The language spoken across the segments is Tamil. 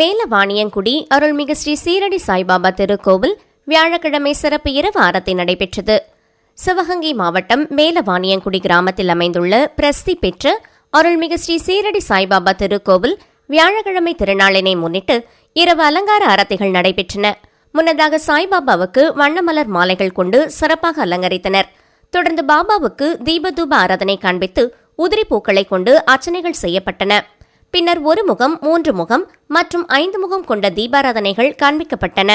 மேலவாணியங்குடி அருள்மிகு ஸ்ரீ சீரடி சாய்பாபா திருக்கோவில் வியாழக்கிழமை சிறப்பு இரவு ஆரத்தி நடைபெற்றது. சிவகங்கை மாவட்டம் மேலவாணியங்குடி கிராமத்தில் அமைந்துள்ள பிரசித்தி பெற்ற அருள்மிகு ஸ்ரீ சீரடி சாய்பாபா திருக்கோவில் வியாழக்கிழமை திருநாளினை முன்னிட்டு இரவு அலங்கார ஆரத்திகள் நடைபெற்றன. முன்னதாக சாய்பாபாவுக்கு வண்ணமலர் மாலைகள் கொண்டு சிறப்பாக அலங்கரித்தனர். தொடர்ந்து பாபாவுக்கு தீபதூப ஆராதனை காண்பித்து உதிரி பூக்களை கொண்டு அர்ச்சனைகள் செய்யப்பட்டன. பின்னர் ஒரு முகம் மூன்று முகம் மற்றும் ஐந்து முகம் கொண்ட தீபாராதனைகள் காண்பிக்கப்பட்டன.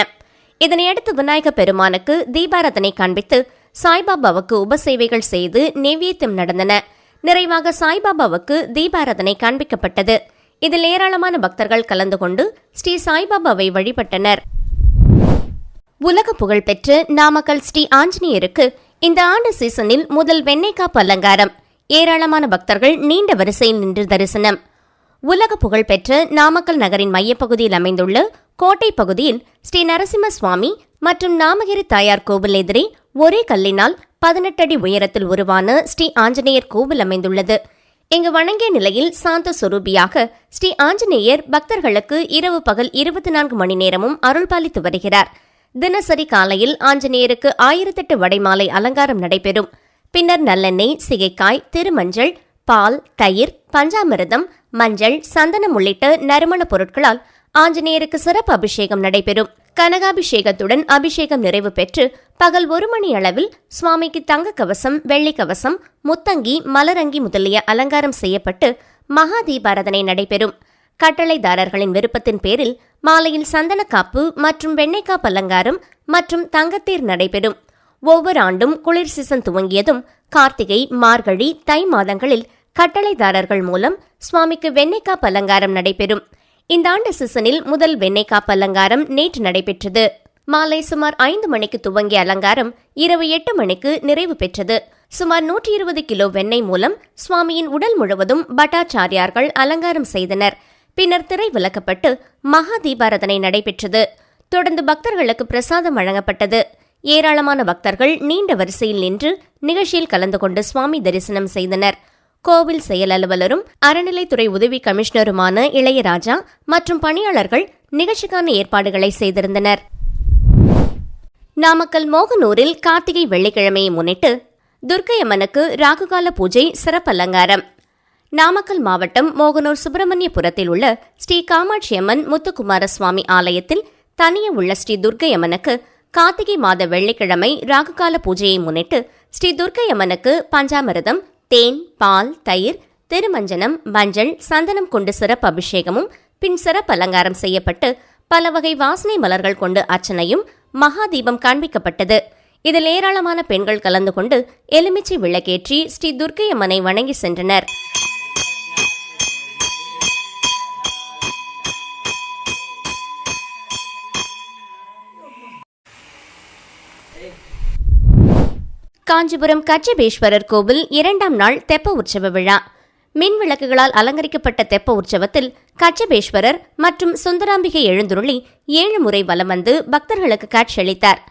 இதனையடுத்து விநாயக பெருமானுக்கு தீபாராதனை காண்பித்து சாய்பாபாவுக்கு உபசேவைகள் செய்து நெய்வேத்தியம் நடந்தன. நிறைவாக சாய்பாபாவுக்கு தீபாராதனை காண்பிக்கப்பட்டது. இதில் ஏராளமான பக்தர்கள் கலந்து கொண்டு ஸ்ரீ சாய்பாபாவை வழிபட்டனர். உலக புகழ்பெற்ற நாமக்கல் ஸ்ரீ ஆஞ்சநேயருக்கு இந்த ஆண்டு சீசனில் முதல் வெண்ணெய்க்காப்பு அலங்காரம். ஏராளமான பக்தர்கள் நீண்ட வரிசையில் நின்று தரிசனம். உலக புகழ்பெற்ற நாமக்கல் நகரின் மையப்பகுதியில் அமைந்துள்ள கோட்டை பகுதியில் ஸ்ரீ நரசிம்ம சுவாமி மற்றும் நாமகிரி தாயார் கோவில் எதிரே ஒரே கல்லினால் பதினெட்டு அடி உயரத்தில் உருவான ஸ்ரீ ஆஞ்சநேயர் கோவில் அமைந்துள்ளது. இங்கு வணங்கிய நிலையில் சாந்த சுரூபியாக ஸ்ரீ ஆஞ்சநேயர் பக்தர்களுக்கு இரவு பகல் இருபத்தி நான்கு மணி நேரமும் அருள்பாலித்து வருகிறார். தினசரி காலையில் ஆஞ்சநேயருக்கு ஆயிரத்தெட்டு வடைமாலை அலங்காரம் நடைபெறும். பின்னர் நல்லெண்ணெய் சிகைக்காய் திருமஞ்சள் பால் தயிர் பஞ்சாமிரதம் மஞ்சள் சந்தனம் உள்ளிட்ட நறுமணப் பொருட்களால் ஆஞ்சநேயருக்கு சிறப்பு அபிஷேகம் நடைபெறும். கனகாபிஷேகத்துடன் அபிஷேகம் நிறைவு பெற்று பகல் ஒரு மணி அளவில் சுவாமிக்கு தங்க கவசம் வெள்ளி கவசம் முத்தங்கி மலரங்கி முதலிய அலங்காரம் செய்யப்பட்டு மகா தீபாராதனை நடைபெறும். கட்டளைதாரர்களின் விருப்பத்தின் பேரில் மாலையில் சந்தனக்காப்பு மற்றும் வெண்ணெய்க்காப்பு அலங்காரம் மற்றும் தங்கத்தேர் நடைபெறும். ஒவ்வொரு ஆண்டும் குளிர் சீசன் துவங்கியதும் கார்த்திகை மார்கழி தை மாதங்களில் கட்டளைதாரர்கள் மூலம் சுவாமிக்கு வெண்ணெய்க்காப்பு அலங்காரம் நடைபெறும். இந்த ஆண்டு சீசனில் முதல் வெண்ணெய்க்காப்பு அலங்காரம் நேற்று நடைபெற்றது. மாலை சுமார் ஐந்து மணிக்கு துவங்கிய அலங்காரம் இரவு எட்டு மணிக்கு நிறைவு பெற்றது. சுமார் நூற்றி இருபது கிலோ வெண்ணெய் மூலம் சுவாமியின் உடல் முழுவதும் பட்டாச்சாரியார்கள் அலங்காரம் செய்தனர். பின்னர் திரை விலக்கப்பட்டு மகா தீபாரதனை நடைபெற்றது. தொடர்ந்து பக்தர்களுக்கு பிரசாதம் வழங்கப்பட்டது. ஏராளமான பக்தர்கள் நீண்ட வரிசையில் நின்று நிகழ்ச்சியில் கலந்து கொண்டு சுவாமி தரிசனம் செய்தனர். கோவில் செயல் அலுவலரும் அறநிலைத்துறை உதவி கமிஷனருமான இளையராஜா மற்றும் பணியாளர்கள் நிகழ்ச்சிக்கான ஏற்பாடுகளை செய்திருந்தனர். நாமக்கல் மோகனூரில் கார்த்திகை வெள்ளிக்கிழமையை முன்னிட்டு துர்க்கையம்மனுக்கு ராகுகால பூஜை சிறப்பு அலங்காரம். நாமக்கல் மாவட்டம் மோகனூர் சுப்பிரமணியபுரத்தில் உள்ள ஸ்ரீ காமாட்சியம்மன் முத்துக்குமார சுவாமி ஆலயத்தில் தனியே உள்ள ஸ்ரீ துர்க்கையம்மனுக்கு கார்த்திகை மாத வெள்ளிக்கிழமை ராகுகால பூஜையை முன்னிட்டு ஸ்ரீ துர்க்கையம்மனுக்கு பஞ்சாமிரதம் தேன் பால் தயிர் திருமஞ்சனம் மஞ்சள் சந்தனம் கொண்டு சிறப்பு அபிஷேகமும் பின் சிறப்பு அலங்காரம் செய்யப்பட்டு பல வகை வாசனை மலர்கள் கொண்டு அர்ச்சனையும் மகாதீபம் காண்பிக்கப்பட்டது. இதில் ஏராளமான பெண்கள் கலந்து கொண்டு எலுமிச்சை விளக்கேற்றி ஸ்ரீ துர்க்கையம்மனை வணங்கி சென்றனர். காஞ்சிபுரம் கச்சபேஸ்வரர் கோவில் இரண்டாம் நாள் தெப்ப உற்சவ விழா. மின் விளக்குகளால் அலங்கரிக்கப்பட்ட தெப்ப உற்சவத்தில் கச்சபேஸ்வரர் மற்றும் சுந்தராம்பிகை எழுந்துருளி ஏழு முறை வலம் வந்து பக்தர்களுக்கு காட்சியளித்தார்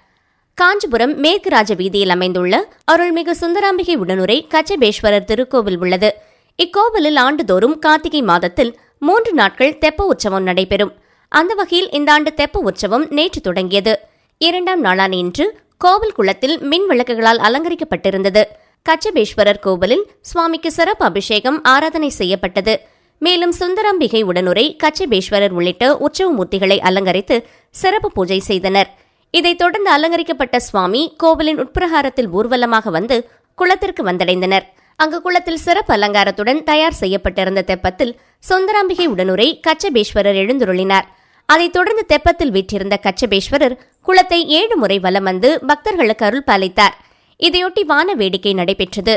காஞ்சிபுரம் மேற்கு ராஜ வீதியில் அமைந்துள்ள அருள்மிகு சுந்தராம்பிகை உடனுரை கச்சபேஸ்வரர் திருக்கோவில் உள்ளது. இக்கோவிலில் ஆண்டுதோறும் கார்த்திகை மாதத்தில் மூன்று நாட்கள் தெப்ப உற்சவம் நடைபெறும். அந்த வகையில் இந்த ஆண்டு தெப்ப உற்சவம் நேற்று தொடங்கியது. இரண்டாம் நாளான இன்று கோவில் குளத்தில் மின் விளக்குகளால் அலங்கரிக்கப்பட்டிருந்தது. கச்சபேஸ்வரர் கோவிலில் சுவாமிக்கு சிறப்பு அபிஷேகம் ஆராதனை செய்யப்பட்டது. மேலும் சுந்தராம்பிகை உடனுரை கச்சபேஸ்வரர் உள்ளிட்ட உற்சவ மூர்த்திகளை அலங்கரித்து சிறப்பு பூஜை செய்தனர். இதைத் தொடர்ந்து அலங்கரிக்கப்பட்ட சுவாமி கோவிலின் உட்பிரகாரத்தில் ஊர்வலமாக வந்து குளத்திற்கு வந்தடைந்தனர். அங்கு குளத்தில் சிறப்பு அலங்காரத்துடன் தயார் செய்யப்பட்டிருந்த தெப்பத்தில் சுந்தராம்பிகை உடனுரை கச்சபேஸ்வரர் எழுந்துருளினார். அதைத் தொடர்ந்து தெப்பத்தில் வீற்றிருந்த கச்சபேஸ்வரர் குளத்தை ஏழு முறை வலம் வந்து பக்தர்களுக்கு அருள் பாலித்தார். இதையொட்டி வான வேடிக்கை நடைபெற்றது.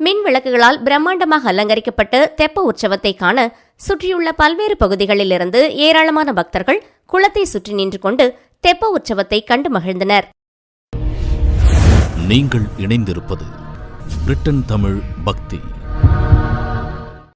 மின் விளக்குகளால் பிரம்மாண்டமாக அலங்கரிக்கப்பட்ட தெப்ப உற்சவத்தை காண சுற்றியுள்ள பல்வேறு பகுதிகளிலிருந்து ஏராளமான பக்தர்கள் குளத்தை சுற்றி நின்று கொண்டு தெப்ப உற்சவத்தை கண்டு மகிழ்ந்தனர். நீங்கள் இணைந்திருப்பது பிரிட்டன் தமிழ் பக்தி.